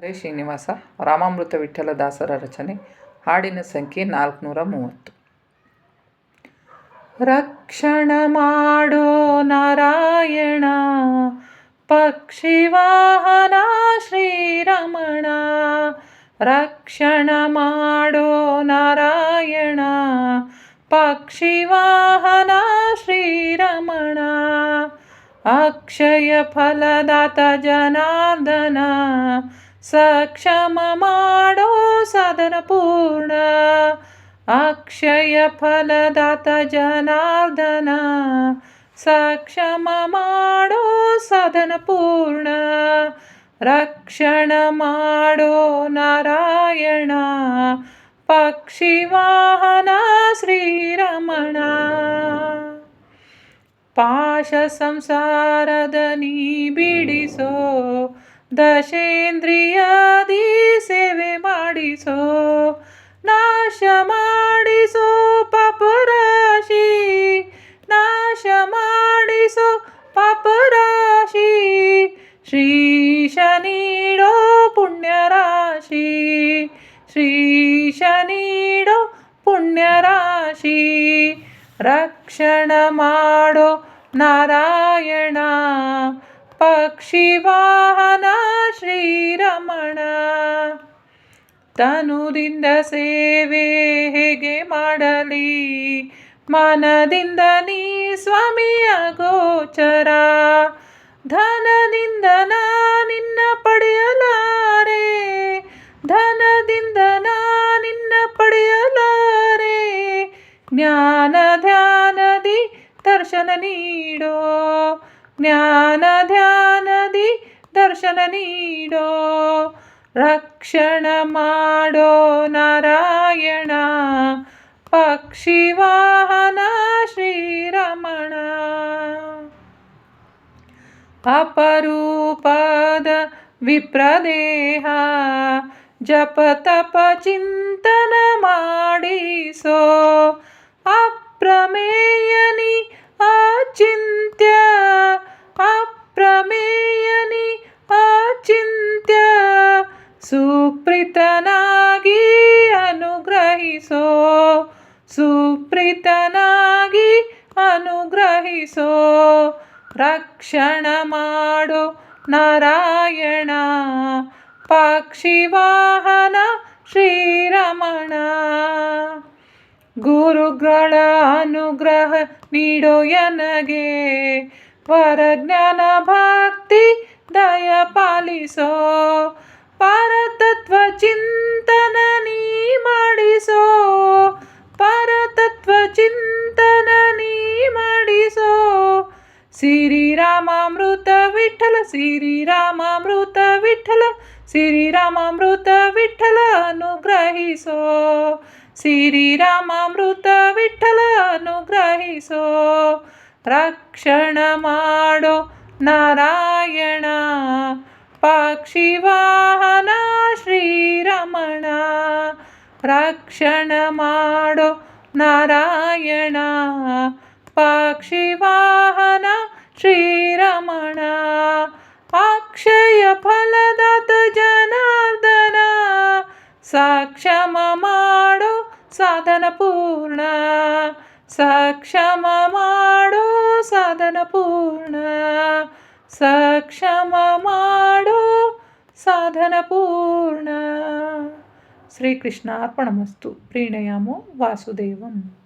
ಹರೇ ಶ್ರೀನಿವಾಸ ರಾಮಾಮೃತ ವಿಠ್ಠಲ ದಾಸರ ರಚನೆ, ಹಾಡಿನ ಸಂಖ್ಯೆ ನಾಲ್ಕುನೂರ ಮೂವತ್ತು. ರಕ್ಷಣ ಮಾಡೋ ನಾರಾಯಣ ಪಕ್ಷಿವಾಹನ ಶ್ರೀರಮಣ ರಕ್ಷಣ ಮಾಡೋ ನಾರಾಯಣ ಪಕ್ಷಿವಾಹನ ಶ್ರೀರಮಣ ಅಕ್ಷಯ ಫಲದಾತ ಜನಾರ್ದನ ಸಕ್ಷಮ ಮಾಡೋ ಸಾಧನ ಪೂರ್ಣ ಅಕ್ಷಯ ಫಲದಾತ ಜನಾರ್ದನ ಸಕ್ಷಮ ಮಾಡೋ ಸಾಧನ ಪೂರ್ಣ ರಕ್ಷಣ ಮಾಡೋ ನಾರಾಯಣ ಪಕ್ಷಿವಾಹನ ಶ್ರೀರಮಣ. ಪಾಶ ಸಂಸಾರದ ನೀ ಬಿಡಿಸೋ ದಶೇಂದ್ರಿಯಾದಿ ಸೇವೆ ಮಾಡಿಸೋ ನಾಶ ಮಾಡಿಸೋ ಪಾಪರಾಶಿ ನಾಶ ಮಾಡಿಸೋ ಪಾಪರಾಶಿ ಶ್ರೀಶ ನೀಡೋ ಪುಣ್ಯರಾಶಿ ಶ್ರೀಶ ನೀಡೋ ಪುಣ್ಯರಾಶಿ ರಕ್ಷಣ ಮಾಡೋ ನಾರಾಯಣ ಪಕ್ಷಿವಾಹನ ಶ್ರೀರಮಣ. ತನುದಿಂದ ಸೇವೆ ಹೇಗೆ ಮಾಡಲಿ? ಮನದಿಂದ ನೀ ಸ್ವಾಮಿಯ ಗೋಚರ. ಧನದಿಂದ ನಾ ನಿನ್ನ ಪಡೆಯಲಾರೆ. ಧನದಿಂದ ನಾ ನಿನ್ನ ಪಡೆಯಲಾರೆ. ಜ್ಞಾನ ಧ್ಯಾನದಿ ದರ್ಶನ ನೀಡೋ. ಜ್ಞಾನ ಧ್ಯಾನದಿ ದರ್ಶನ ನೀಡೋ, ರಕ್ಷಣ ಮಾಡೋ ನಾರಾಯಣ. ಪಕ್ಷಿವಾಹನ ಶ್ರೀರಮಣ. ಅಪರೂಪದ ವಿಪ್ರದೇಹ, ಜಪ ತಪ ಚಿಂತನ ಮಾಡಿಸೋ ಅಪ್ರಮೇಯನಿ ಸುಪ್ರೀತನಾಗಿ ಅನುಗ್ರಹಿಸೋ, ರಕ್ಷಣ ಮಾಡು ನಾರಾಯಣ. ಪಕ್ಷಿವಾಹನ ಶ್ರೀರಮಣ, ಗುರುಗಳ ಅನುಗ್ರಹ ನೀಡೋ ಎನಗೆ. ವರಜ್ಞಾನ ಭಕ್ತಿ ದಯ ಪಾಲಿಸೋ ಶ್ರೀರಾಮಾಮೃತ ವಿಠಲ ಶ್ರೀರಾಮಾಮೃತ ವಿಠಲ ಶ್ರೀರಾಮಾಮೃತ ವಿಠಲ ಅನುಗ್ರಹಿಸೋ. ಶ್ರೀರಾಮಾಮೃತ ವಿಠಲ ಅನುಗ್ರಹಿಸೋ. ರಕ್ಷಣ ಮಾಡೋ ನಾರಾಯಣ, ಪಕ್ಷಿವಾಹನ ಶ್ರೀರಮಣ. ರಕ್ಷಣ ಮಾಡೋ ನಾರಾಯಣ ಪಕ್ಷಿವಾಹನ ಶ್ರೀರಮಣ. ಅಕ್ಷಯ ಫಲದಾತ ಜನಾರ್ದನ. ಸಕ್ಷಮ ಮಾಡೋ ಸಾಧನ ಪೂರ್ಣ. ಸಕ್ಷಮ ಮಾಡೋ ಸಾಧನ ಪೂರ್ಣ. ಸಕ್ಷಮ ಮಾಡೋ ಸಾಧನ ಪೂರ್ಣ. ಶ್ರೀಕೃಷ್ಣ ಅರ್ಪಣಮಸ್ತು ಪ್ರೀಣಯಾಮೋ ವಾಸುದೇವಂ.